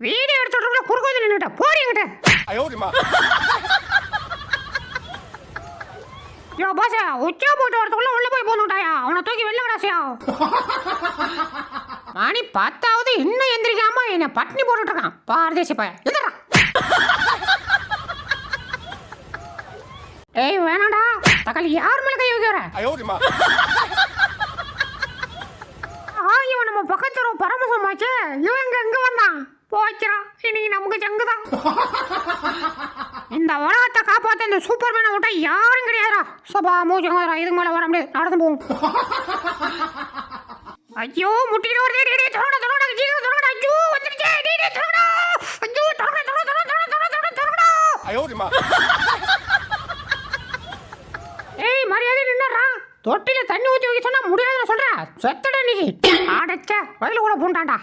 Video எடுத்துட்டு குறுக்க வந்து நின்னுட்ட போறீங்கட்ட என்கிட்ட. யோ பாசா உச்சா போட்டு வரதுக்குள்ள உள்ள போய் போகணுட்டாயா அவனை தூக்கி வெளில விடாசியா மணி பத்தாவது இன்னும் எந்திரிக்காம என்ன பட்டினி போட்டு இருக்கான். பாரதேசி பையன் எதிரா ஏய் வேணாடா தக்காளி யார் மேல கை வைக்கிற? ஆ இவன் நம்ம பக்கத்து பரமசமாச்சு இவன் இங்க எங்க வந்தான். போய்க்கிறோம் இன்னைக்கு நமக்கு ஜங்கு தான் இந்த உலகத்தை காப்பாற்ற இந்த சூப்பர் மேனை விட்டா யாரும் கிடையாதுரா சபா மூச்சு இதுக்கு மேலே வர முடியாது. நடந்து போகும் ஐயோ முட்டிடோ டே டேடே தொடங்கடா தொடங்கடா. ஜீரோ தொடங்கடா. ஐயோ வந்துருச்சே. டேடே தொடங்கடா. ஐயோ தொடங்க தொடங்க தொடங்க தொடங்க தொடங்க தொடங்கடா. ஐயோ டிமா ஏய் மரியாதை நின்னறா தொட்டில தண்ணி ஊத்தி வைக்க சொன்னா முடியாதுன்னு சொல்ற. செத்தட நீ. ஆடச்சே வயல கூட பூண்டாண்டா